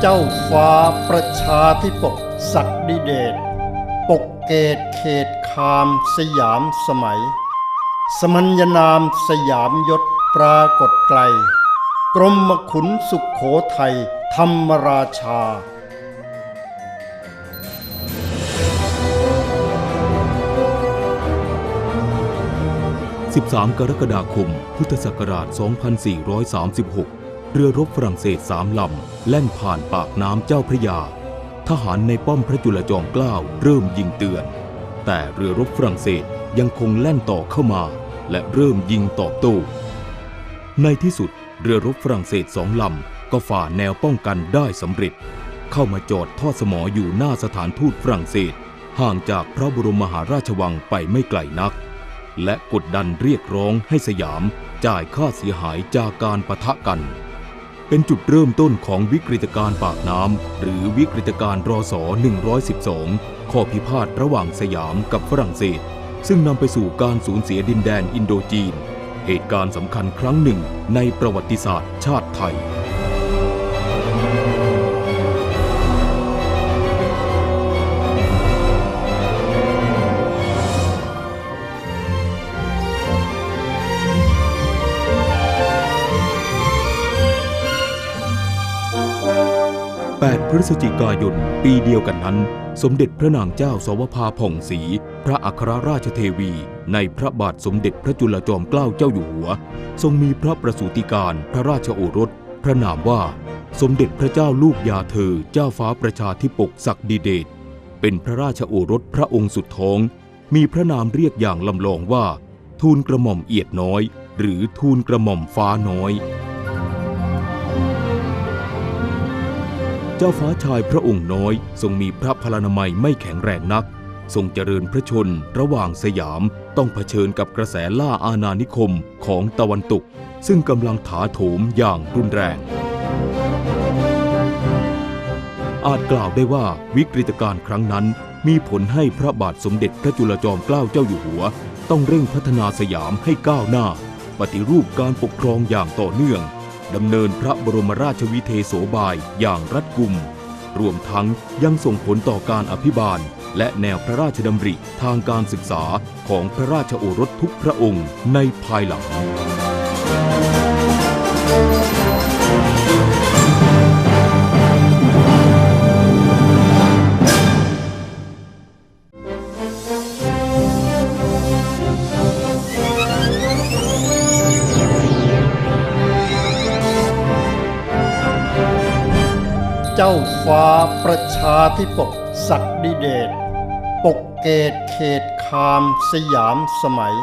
เจ้าฟ้าประชาธิปกศักดิเดชปกเกตเขตคามสยามสมัย สมัญญนามสยามยศปรากฏไกล กรมขุนสุขโขทัยธรรมราชา13กรกฎาคม พุทธศักราช 2436 เรือรบฝรั่งเศสสามลำ แล่นผ่านปากน้ำเจ้าพระยา ทหารในป้อมพระจุลจอมเกล้าเริ่มยิงเตือน แต่เรือรบฝรั่งเศสยังคงแล่นต่อเข้ามา และเริ่มยิงตอบโต้ ในที่สุดเรือรบฝรั่งเศสสองลำ ก็ฝ่าแนวป้องกันได้สำเร็จ เข้ามาจอดทอดสมออยู่หน้าสถานทูตฝรั่งเศส ห่างจากพระบรมมหาราชวังไปไม่ไกลนัก และกดดันเรียกร้องให้สยามจ่ายค่าเสียหายจากการปะทะกัน เป็นจุดเริ่มต้นของวิกฤตการณ์ปากน้ำ หรือวิกฤตการณ์รอสอ112 ข้อพิพาทระหว่างสยามกับฝรั่งเศส ซึ่งนำไปสู่การสูญเสียดินแดนอินโดจีน เหตุการณ์สำคัญครั้งหนึ่งในประวัติศาสตร์ชาติไทย ฤศจิกายน ปีเดียวกันนั้น สมเด็จพระนางเจ้าสวภาผ่องศรีพระอัครราชเทวี ในพระบาทสมเด็จพระจุลจอมเกล้าเจ้าอยู่หัว ทรงมีพระประสูติการพระราชโอรส พระนามว่า สมเด็จพระเจ้าลูกยาเธอ เจ้าฟ้าประชาธิปกศักดิเดชเป็นพระราชโอรสพระองค์สุดท้อง มีพระนามเรียกอย่างลำลองว่า ทูลกระหม่อมเอียดน้อย หรือทูลกระหม่อมฟ้าน้อย เจ้าฟ้าชายพระองค์น้อยทรงมีพระพลานามัยไม่แข็งแรงนัก ทรงเจริญพระชนระหว่างสยามต้องเผชิญกับกระแสล่าอาณานิคมของตะวันตก ซึ่งกำลังถาโถมอย่างรุนแรง อาจกล่าวได้ว่าวิกฤตการณ์ครั้งนั้น มีผลให้พระบาทสมเด็จพระจุลจอมเกล้าเจ้าอยู่หัว ต้องเร่งพัฒนาสยามให้ก้าวหน้า ปฏิรูปการปกครองอย่างต่อเนื่อง ดำเนินพระบรมราชวิเทโสบายอย่างรัดกุม รวมทั้งยังส่งผลต่อการอภิบาล และแนวพระราชดำริทางการศึกษาของพระราชโอรสทุกพระองค์ในภายหลัง เจ้าฟ้าประชาธิปกศักดิเดชปกเกตเขตคามสยามสมัย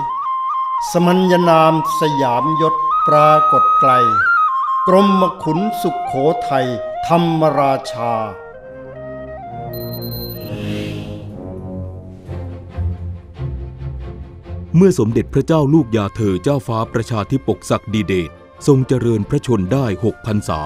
สมัญญนามสยามยศปรากฏไกล กรมขุนสุขโขทัยธรรมราชา เมื่อสมเด็จพระเจ้าลูกยาเธอเจ้าฟ้าประชาธิปกศักดิเดชทรงเจริญพระชนได้หกพรรษา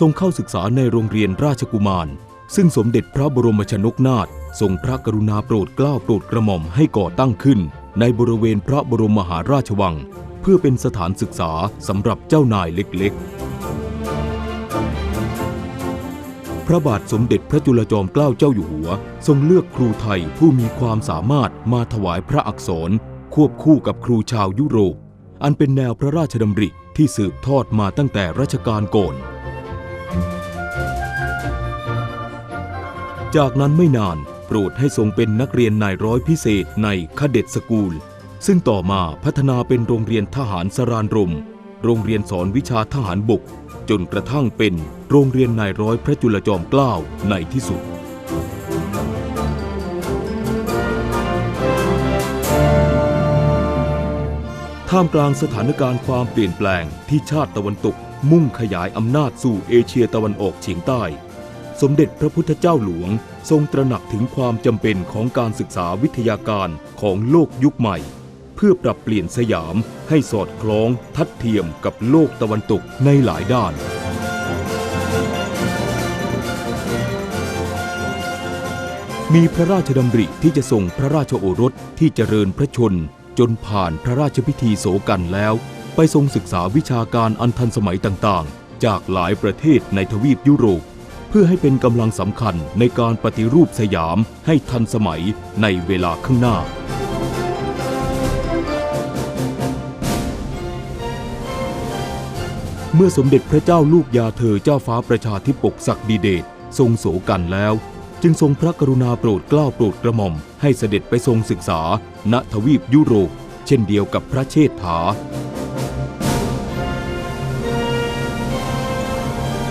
ทรงเข้าศึกษาในโรงเรียนราชกุมาร ซึ่งสมเด็จพระบรมชนกนาถทรงพระกรุณาโปรดเกล้าโปรดกระหม่อมให้ก่อตั้งขึ้น ในบริเวณพระบรมมหาราชวัง เพื่อเป็นสถานศึกษาสำหรับเจ้านายเล็กๆ พระบาทสมเด็จพระจุลจอมเกล้าเจ้าอยู่หัว ทรงเลือกครูไทยผู้มีความสามารถมาถวายพระอักษร ควบคู่กับครูชาวยุโรป อันเป็นแนวพระราชดำริที่สืบทอดมาตั้งแต่รัชกาลก่อน จากนั้นไม่นานโปรดให้ทรงเป็นนักเรียนนายร้อยพิเศษในคเด็ดสกูล ซึ่งต่อมาพัฒนาเป็นโรงเรียนทหารสรานรม โรงเรียนสอนวิชาทหารบก จนกระทั่งเป็นโรงเรียนนายร้อยพระจุลจอมเกล้าในที่สุดท่ามกลางสถานการณ์ความเปลี่ยนแปลงที่ชาติตะวันตก มุ่งขยายอำนาจสู่เอเชียตะวันออกเฉียงใต้ สมเด็จพระพุทธเจ้าหลวง ทรงตระหนักถึงความจำเป็นของการศึกษาวิทยาการของโลกยุคใหม่ เพื่อปรับเปลี่ยนสยามให้สอดคล้องทัดเทียมกับโลกตะวันตกในหลายด้านมีพระราชดำริที่จะส่งพระราชโอรสที่เจริญพระชน จนผ่านพระราชพิธีโสกันแล้ว ไปทรงศึกษาวิชาการอันทันสมัยต่างๆ จากหลายประเทศในทวีปยุโรป เพื่อให้เป็นกำลังสำคัญในการปฏิรูปสยามให้ทันสมัยในเวลาข้างหน้า เมื่อสมเด็จพระเจ้าลูกยาเธอเจ้าฟ้าประชาธิปกศักดิเดชทรงโสกันแล้ว จึงทรงพระกรุณาโปรดเกล้าโปรดกระหม่อม ให้เสด็จไปทรงศึกษาณทวีปยุโรป เช่นเดียวกับพระเชษฐา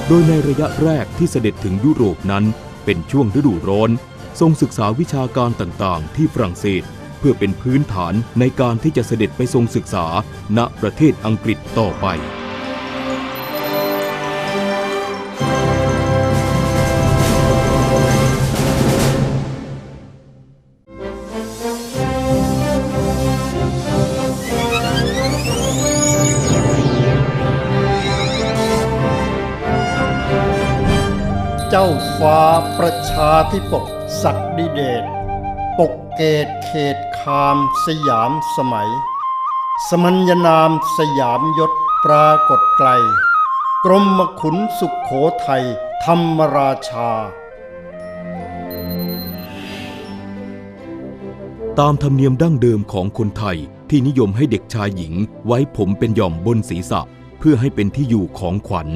โดยในระยะแรกที่เสด็จถึงยุโรปนั้น เป็นช่วงฤดูร้อน ทรงศึกษาวิชาการต่างๆ ที่ฝรั่งเศส เพื่อเป็นพื้นฐานในการที่จะเสด็จไปทรงศึกษาณประเทศอังกฤษต่อไป จ้าฟ้าประชาธิปกศักดิเดชปกเกตเขตคามสยามสมัย สมัญญนามสยามยศปรากฏไกล กรมขุนสุขโขทัยธรรมราชา ตามธรรมเนียมดั้งเดิมของคนไทยที่นิยมให้เด็กชายหญิงไว้ผมเป็นหย่อมบนศีรษะ เพื่อให้เป็นที่อยู่ของขวัญ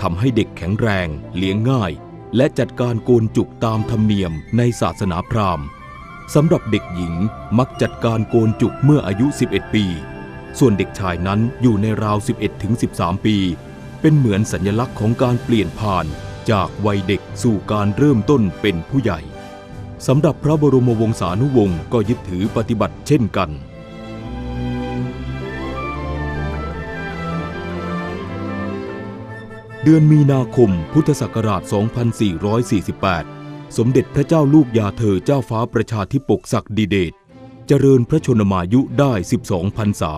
ทำให้เด็กแข็งแรงเลี้ยงง่าย และจัดการโกนจุกตามธรรมเนียมในศาสนาพราหมณ์สำหรับเด็กหญิงมักจัดการโกนจุกเมื่ออายุ 11 ปี ส่วนเด็กชายนั้นอยู่ในราว 11ถึง13 ปี เป็นเหมือนสัญลักษณ์ของการเปลี่ยนผ่านจากวัยเด็กสู่การเริ่มต้นเป็นผู้ใหญ่สำหรับพระบรมวงศานุวงศ์ก็ยึดถือปฏิบัติเช่นกัน เดือนมีนาคมพุทธศักราช 2448 สมเด็จพระเจ้าลูกยาเธอเจ้าฟ้าประชาธิปกศักดิเดชเจริญพระชนมายุได้ 12 พรรษา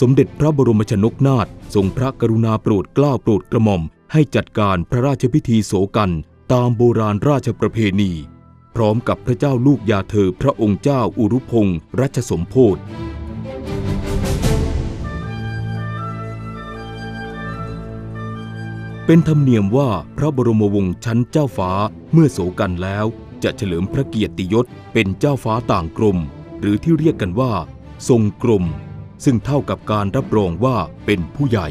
สมเด็จพระบรมชนกนาถทรงพระกรุณาโปรดเกล้าโปรดกระหม่อม ให้จัดการพระราชพิธีโสกันตามโบราณราชประเพณี พร้อมกับพระเจ้าลูกยาเธอพระองค์เจ้าอุรุพงศ์รัชสมโพธิ เป็นธรรมเนียมว่าพระบรมวงศ์ชั้นเจ้าฟ้าเมื่อโสกันแล้ว จะเฉลิมพระเกียรติยศเป็นเจ้าฟ้าต่างกรม หรือที่เรียกกันว่า ทรงกรม ซึ่งเท่ากับการรับรองว่าเป็นผู้ใหญ่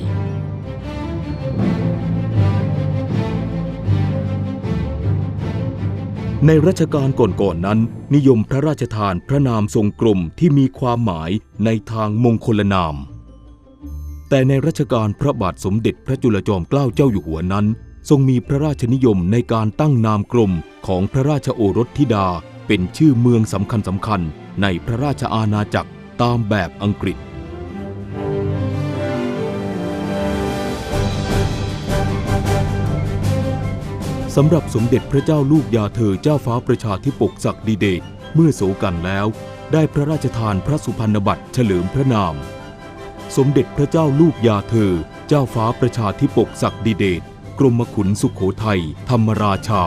ในรัชกาลก่อนๆนนั้น นิยมพระราชทานพระนามทรงกรมที่มีความหมายในทางมงคลนาม แต่ในรัชกาลพระบาทสมเด็จพระจุลจอมเกล้าเจ้าอยู่หัวนั้น ทรงมีพระราชนิยมในการตั้งนามกรมของพระราชโอรสธิดา เป็นชื่อเมืองสำคัญสำคัญในพระราชอาณาจักรตามแบบอังกฤษสำหรับสมเด็จพระเจ้าลูกยาเธอเจ้าฟ้าประชาธิปกศักดิเดชเมื่อโสกันแล้ว ได้พระราชทานพระสุพรรณบัตรเฉลิมพระนาม สมเด็จพระเจ้าลูกยาเธอ เจ้าฟ้าประชาธิปกศักดิเดชกรมขุนสุขโขทัยธรรมราชา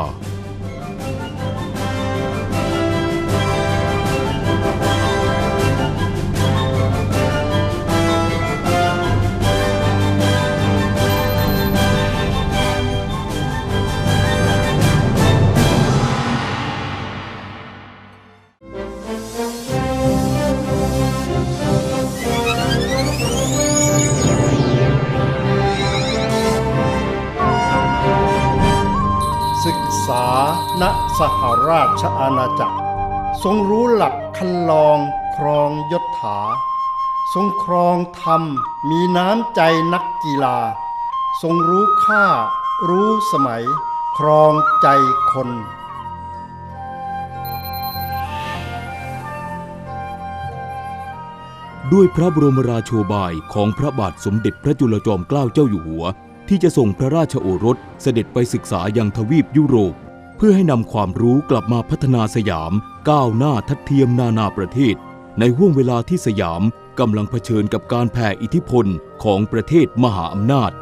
ณสหราชอาณาจักร ทรงรู้หลักคันลองครองยศถา ทรงครองธรรมมีน้ำใจนักกีฬา ทรงรู้ค่า รู้สมัย ครองใจคนด้วยพระบรมราโชบายของพระบาทสมเด็จพระจุลจอมเกล้าเจ้าอยู่หัว ที่จะส่งพระราชโอรสเสด็จไปศึกษายังทวีปยุโรป เพื่อให้นำความรู้กลับมาพัฒนาสยามก้าวหน้าทัดเทียมนานาประเทศ ในห่วงเวลาที่สยามกำลังเผชิญกับการแผ่อิทธิพลของประเทศมหาอำนาจ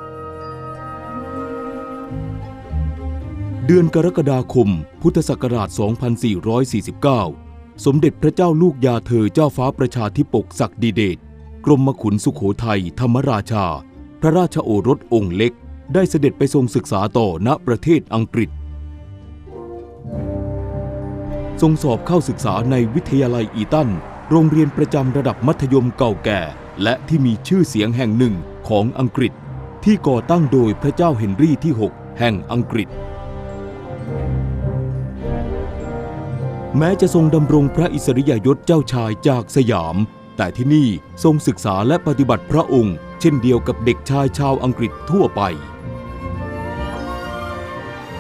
เดือนกรกฎาคม พุทธศักราช 2449 สมเด็จพระเจ้าลูกยาเธอเจ้าฟ้าประชาธิปกศักดิเดชกรมขุนสุขโขทัยธรรมราชา พระราชโอรสองค์เล็ก ได้เสด็จไปทรงศึกษาต่อณประเทศอังกฤษ ทรงสอบเข้าศึกษาในวิทยาลัยอีตัน โรงเรียนประจำระดับมัธยมเก่าแก่ และที่มีชื่อเสียงแห่งหนึ่งของอังกฤษ ที่ก่อตั้งโดยพระเจ้าเฮนรี่ที่ 6 แห่งอังกฤษ แม้จะทรงดำรงพระอิสริยยศเจ้าชายจากสยาม แต่ที่นี่ทรงศึกษาและปฏิบัติพระองค์ เช่นเดียวกับเด็กชายชาวอังกฤษทั่วไป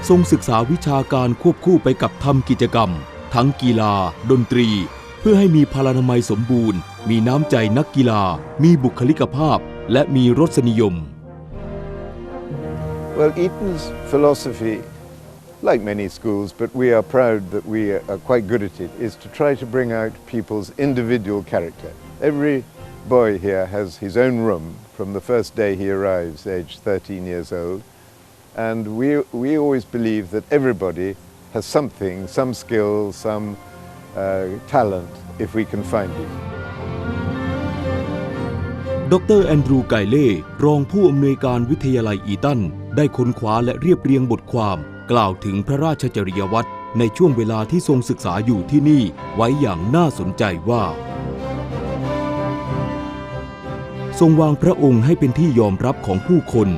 ทรงศึกษาวิชาการควบคู่ไปกับทำกิจกรรม ทั้งกีฬา ดนตรี เพื่อให้มีพลานามัยสมบูรณ์ มีน้ำใจนักกีฬา มีบุคลิกภาพ และมีรสนิยม Well, Eton's philosophy, like many schools, but we are proud that we are quite good at it, is to try to bring out people's individual character. Every boy here has his own room from the first day he arrives, age 13 years old. And we, we always believe that everybody has something, some skill, some uh, talent, if we can find it. ดรแอนดรูไกเล่รองผู้อำนวยการวิทยาลัยอีตัน ได้ค้นคว้าและเรียบเรียงบทความ กล่าวถึงพระราชจริยวัตรในช่วงเวลาที่ทรงศึกษาอยู่ที่นี่ ไว้อย่างน่าสนใจว่า ทรงวางพระองค์ให้เป็นที่ยอมรับของผู้คน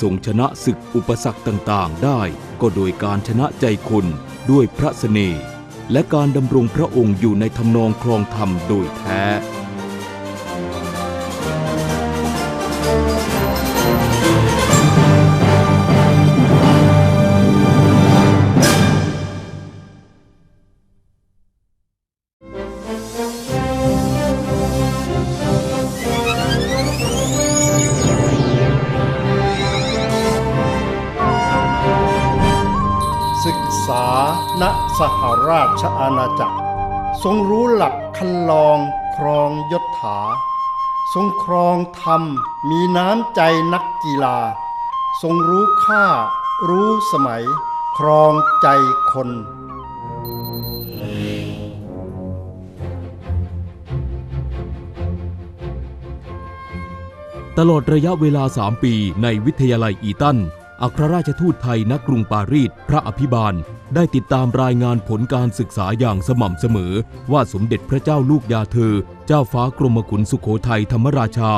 ทรงชนะศึกอุปสรรคต่างๆ ได้ ก็โดยการชนะใจคนด้วยพระเสน่ห์และการดำรงพระองค์อยู่ในทำนองครองธรรมโดยแท้ ณสหราชอาณาจักร ทรงรู้หลักคันลองครองยศถา ทรงครองธรรมมีน้ำใจนักกีฬา ทรงรู้ค่า รู้สมัย ครองใจคนตลอดระยะเวลา 3 ปีในวิทยาลัยอีตัน อัครราชทูตไทยณกรุงปารีสพระอภิบาล ได้ติดตามรายงานผลการศึกษาอย่างสม่ำเสมอ ว่าสมเด็จพระเจ้าลูกยาเธอ เจ้าฟ้ากรมขุนสุโขทัยธรรมราชา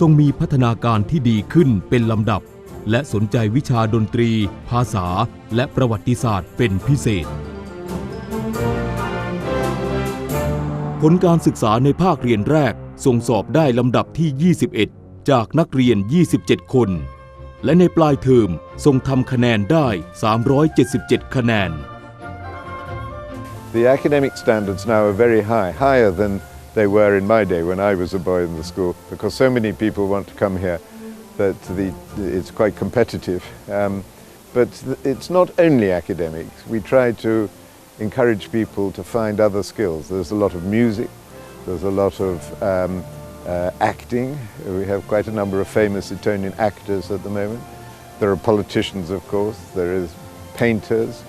ทรงมีพัฒนาการที่ดีขึ้นเป็นลำดับ และสนใจวิชาดนตรี ภาษา และประวัติศาสตร์เป็นพิเศษ ผลการศึกษาในภาคเรียนแรกทรงสอบได้ลำดับที่ 21 จากนักเรียน 27 คน และในปลายเทอมทรงทำคะแนนได้ 377 คะแนน The academic standards now are very high, higher than they were in my day when I was a boy in the school, because so many people want to come here that the, it's quite competitive. Um, but th- it's not only academics. We try to encourage people to find other skills. There's a lot of music, there's a lot of um, uh, acting. We have quite a number of famous Etonian actors at the moment. There are politicians, of course, there is painters.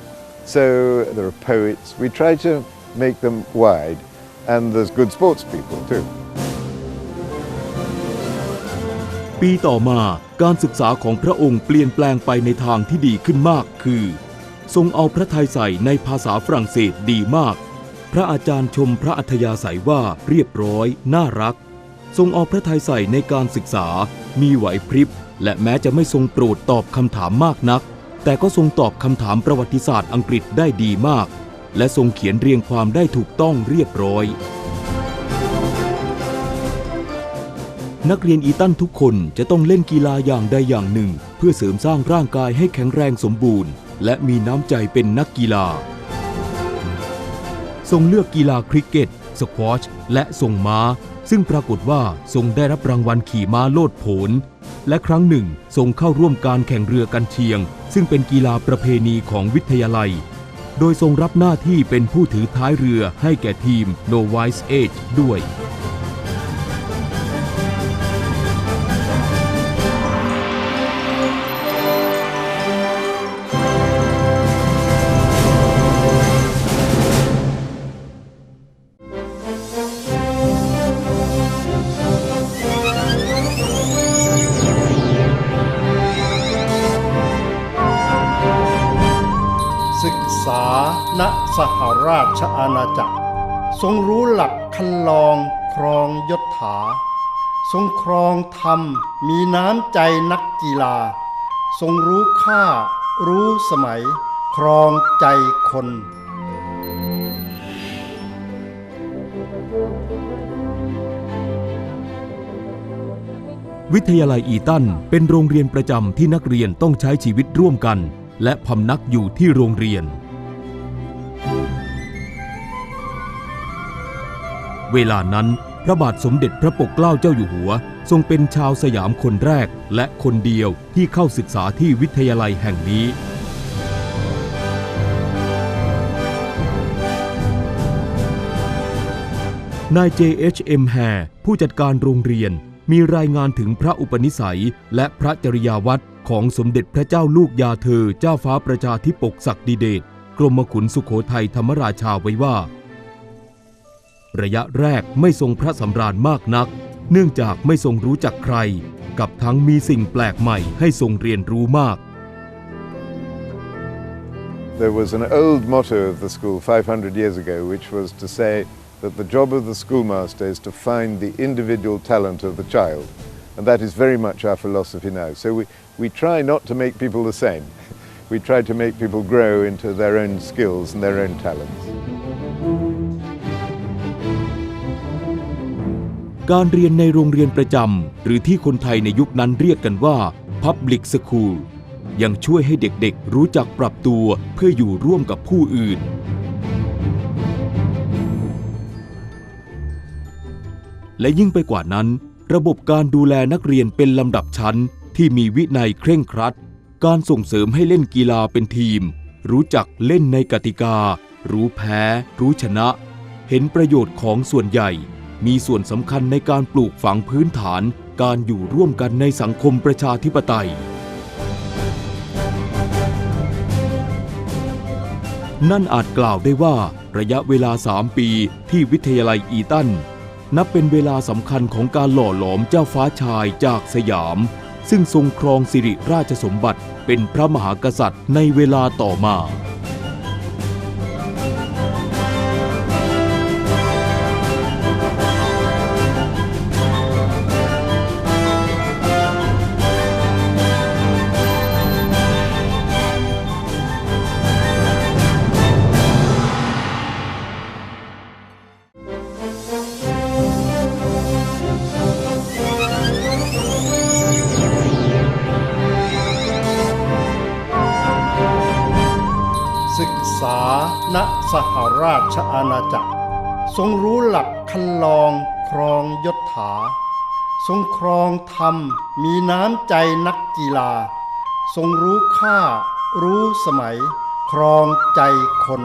So there are poets. We try to make them wide, and there's good sports people too. ปีต่อมาการศึกษาของพระองค์เปลี่ยนแปลงไปในทางที่ดีขึ้นมากคือ ทรงเอาพระทัยใส่ในภาษาฝรั่งเศสดีมาก พระอาจารย์ชมพระอัธยาศัยว่าเรียบร้อย น่ารัก ทรงเอาพระทัยใส่ในการศึกษา มีไหวพริบ และแม้จะไม่ทรงโปรดตอบคำถามมากนัก แต่ก็ทรงตอบคำถามประวัติศาสตร์อังกฤษได้ดีมาก และทรงเขียนเรียงความได้ถูกต้องเรียบร้อย นักเรียนอีตันทุกคนจะต้องเล่นกีฬาอย่างใดอย่างหนึ่ง เพื่อเสริมสร้างร่างกายให้แข็งแรงสมบูรณ์ และมีน้ำใจเป็นนักกีฬา ทรงเลือกกีฬาคริกเก็ตสควอชและส่งม้า ซึ่งปรากฏว่าทรงได้รับรางวัลขี่ม้าโลดโผน และครั้งหนึ่งทรงเข้าร่วมการแข่งเรือกันเชียง ซึ่งเป็นกีฬาประเพณีของวิทยาลัย โดยทรงรับหน้าที่เป็นผู้ถือท้ายเรือให้แก่ทีม No Wise Age ด้วย ณสหราชอาณาจักร ทรงรู้หลักคันลองครองยศถา ทรงครองธรรมมีน้ำใจนักกีฬา ทรงรู้ค่า รู้สมัย ครองใจคนวิทยาลัยอีตันเป็นโรงเรียนประจำที่นักเรียนต้องใช้ชีวิตร่วมกัน และพำนักอยู่ที่โรงเรียน เวลานั้น พระบาทสมเด็จพระปกเกล้าเจ้าอยู่หัว ทรงเป็นชาวสยามคนแรกและคนเดียวที่เข้าศึกษาที่วิทยาลัยแห่งนี้นาย J.H.M. แฮผู้จัดการโรงเรียนมีรายงานถึงพระอุปนิสัย และพระจริยาวัดของสมเด็จพระเจ้าลูกยาเธอเจ้าฟ้าประชาธิปกศักดิเดชกรมขุนสุขโขทัยธรรมราชาไว้ว่า ระยะแรกไม่ทรงพระสำราญมากนัก เนื่องจากไม่ทรงรู้จักใคร กับทั้งมีสิ่งแปลกใหม่ให้ทรงเรียนรู้มาก There was an old motto of the school 500 years ago, which was to say that the job of the schoolmaster is to find the individual talent of the child. And that is very much our philosophy now. So we, we try not to make people the same. We try to make people grow into their own skills and their own talents. การเรียนในโรงเรียนประจำ หรือที่คนไทยในยุคนั้นเรียกกันว่า Public School ยังช่วยให้เด็กๆ รู้จักปรับตัวเพื่ออยู่ร่วมกับผู้อื่น และยิ่งไปกว่านั้น ระบบการดูแลนักเรียนเป็นลำดับชั้นที่มีวินัยเคร่งครัด การส่งเสริมให้เล่นกีฬาเป็นทีม รู้จักเล่นในกติกา รู้แพ้ รู้ชนะ เห็นประโยชน์ของส่วนใหญ่ มีส่วนสำคัญในการปลูกฝังพื้นฐานการอยู่ร่วมกันในสังคมประชาธิปไตย นั่นอาจกล่าวได้ว่าระยะเวลา 3 ปีที่วิทยาลัยอีตัน นับเป็นเวลาสำคัญของการหล่อหลอมเจ้าฟ้าชายจากสยาม ซึ่งทรงครองสิริราชสมบัติเป็นพระมหากษัตริย์ในเวลาต่อมา ณสหราชอาณาจักร ทรงรู้หลักคันลองครองยศถา ทรงครองธรรมมีน้ำใจนักกีฬา ทรงรู้ค่า รู้สมัย ครองใจคน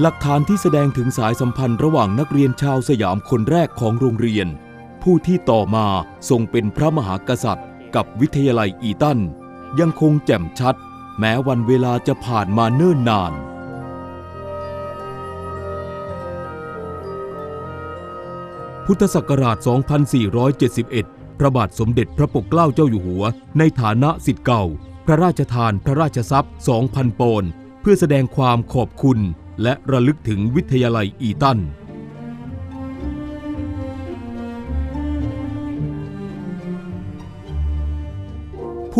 หลักฐานที่แสดงถึงสายสัมพันธ์ระหว่างนักเรียนชาวสยามคนแรกของโรงเรียน ผู้ที่ต่อมาทรงเป็นพระมหากษัตริย์ กับวิทยาลัยอีตัน ยังคงแจ่มชัด แม้วันเวลาจะผ่านมาเนิ่นนาน พุทธศักราช 2471 พระบาทสมเด็จพระปกเกล้าเจ้าอยู่หัว ในฐานะสิทธิ์เก่า พระราชทานพระราชทรัพย์ 2,000 ปอนด์เพื่อแสดงความขอบคุณ และระลึกถึงวิทยาลัยอีตัน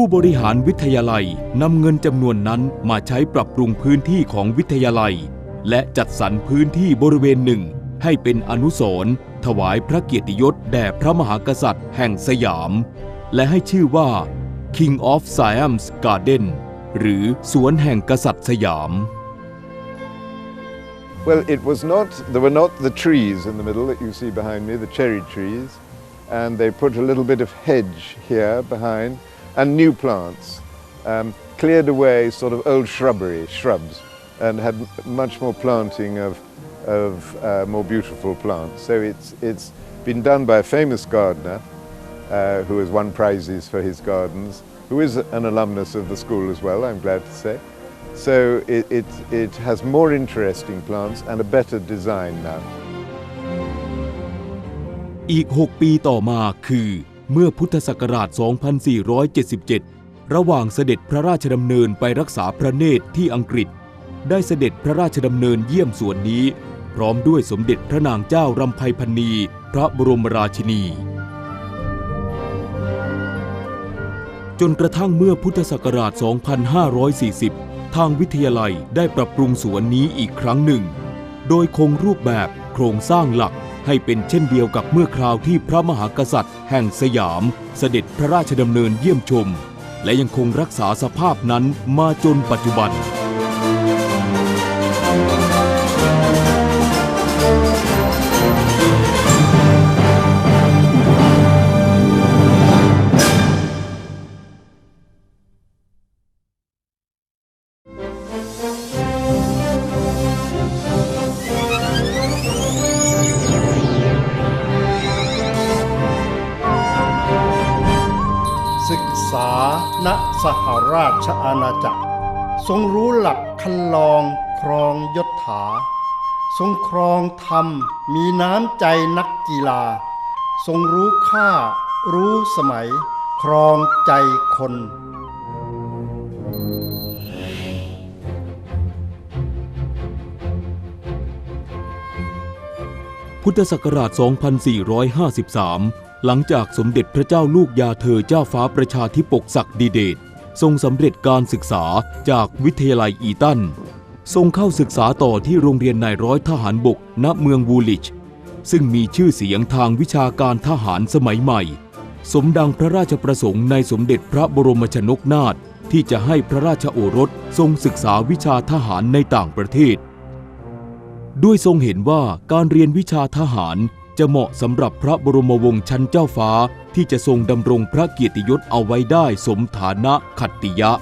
ผู้บริหารวิทยาลัยนำเงินจำนวนนั้นมาใช้ปรับปรุงพื้นที่ของวิทยาลัย และจัดสรรพื้นที่บริเวณหนึ่ง ให้เป็นอนุสรณ์ถวายพระเกียรติยศแด่พระมหากษัตริย์แห่งสยาม และให้ชื่อว่า King of Siam's Garden หรือสวนแห่งกษัตริย์สยาม Well, it was not, there were not the trees in the middle that you see behind me, the cherry trees, and they put a little bit of hedge here behind and new plants, um, cleared away sort of old shrubbery, shrubs, and had m- much more planting of, of uh, more beautiful plants. So it's, it's been done by a famous gardener uh, who has won prizes for his gardens, who is an alumnus of the school as well, I'm glad to say. So it, it, it has more interesting plants and a better design now. อีก 6 ปีต่อมาคือ เมื่อพุทธศักราช 2477 ระหว่างเสด็จพระราชดำเนินไปรักษาพระเนตรที่อังกฤษ ได้เสด็จพระราชดำเนินเยี่ยมส่วนนี้ พร้อมด้วยสมเด็จพระนางเจ้ารำไพพันนีพระบรมราชินี จนกระทั่งเมื่อพุทธศักราช 2540 ทางวิทยาลัยได้ปรับปรุงสวนนี้อีกครั้งหนึ่ง โดยคงรูปแบบโครงสร้างหลัก ให้เป็นเช่นเดียวกับเมื่อคราวที่พระมหากษัตริย์ แห่งสยาม เสด็จพระราชดำเนินเยี่ยมชม และยังคงรักษาสภาพนั้นมาจนปัจจุบัน ณสหราชอาณาจักร ทรงรู้หลักคันลองครองยศถา ทรงครองธรรมมีน้ำใจนักกีฬา ทรงรู้ค่า รู้สมัย ครองใจคนพุทธศักราช 2453 หลังจากสมเด็จพระเจ้าลูกยาเธอเจ้าฟ้าประชาธิปกศักดิเดชทรงสำเร็จการศึกษาจากวิทยาลัยอีตัน ทรงเข้าศึกษาต่อที่โรงเรียนนายร้อยทหารบกณเมืองวูลิช ซึ่งมีชื่อเสียงทางวิชาการทหารสมัยใหม่ สมดังพระราชประสงค์ในสมเด็จพระบรมชนกนาถที่จะให้พระราชโอรสทรงศึกษาวิชาทหารในต่างประเทศ ด้วยทรงเห็นว่าการเรียนวิชาทหาร จะเหมาะสำหรับพระบรมวงศ์ชั้นเจ้าฟ้าที่จะทรงดำรงพระเกียรติยศเอาไว้ได้สมฐานะขัตติยะ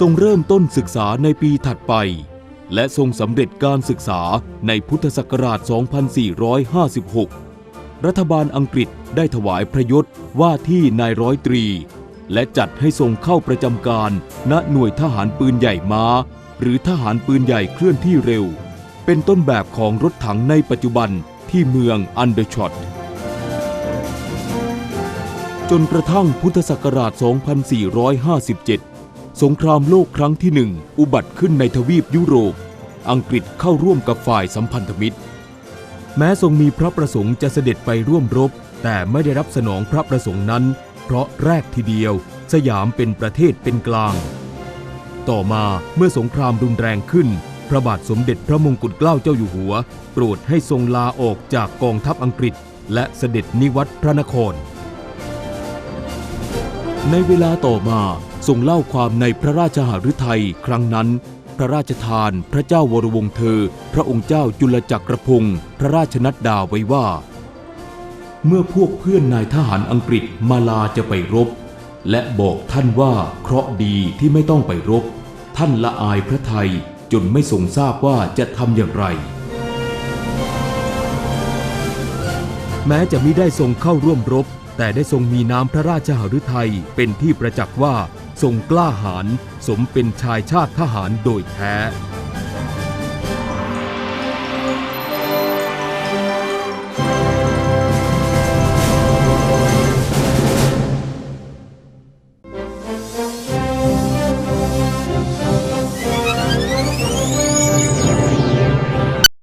ทรงเริ่มต้นศึกษาในปีถัดไป และทรงสำเร็จการศึกษาในพุทธศักราช 2456 รัฐบาลอังกฤษได้ถวายพระยศว่าที่นายร้อยตรี และจัดให้ทรงเข้าประจำการณหน่วยทหารปืนใหญ่ม้าหรือทหารปืนใหญ่เคลื่อนที่เร็ว เป็นต้นแบบของรถถังในปัจจุบันที่เมืองอันเดอร์ช็อต จนกระทั่งพุทธศักราช 2457 สงครามโลกครั้งที่หนึ่งอุบัติขึ้นในทวีปยุโรป อังกฤษเข้าร่วมกับฝ่ายสัมพันธมิตร แม้ทรงมีพระประสงค์จะเสด็จไปร่วมรบ แต่ไม่ได้รับสนองพระประสงค์นั้น เพราะแรกทีเดียว สยามเป็นประเทศเป็นกลาง ต่อมาเมื่อสงครามรุนแรงขึ้น ระบาทสมเด็จพระมงกุฎเกล้าเจ้าอยู่หัว โปรดให้ทรงลาออกจากกองทัพอังกฤษ และเสด็จนิวัตรพระนคร ในเวลาต่อมาทรงเล่าความในพระราชหฤทัยครั้งนั้น พระราชทานพระเจ้าวรวงเธอ พระองค์เจ้าจุลจักรพงศ์พระราชนัดดาไว้ว่า เมื่อพวกเพื่อนนายทหารอังกฤษมาลาจะไปรบ และบอกท่านว่าเคราะห์ดีที่ไม่ต้องไปรบ ท่านละอายพระไทย จนไม่ทรงทราบว่าจะทำอย่างไร แม้จะไม่ได้ทรงเข้าร่วมรบ แต่ได้ทรงมีน้ำพระราชหฤทัยเป็นที่ประจักษ์ว่าทรงกล้าหาญสมเป็นชายชาติทหารโดยแท้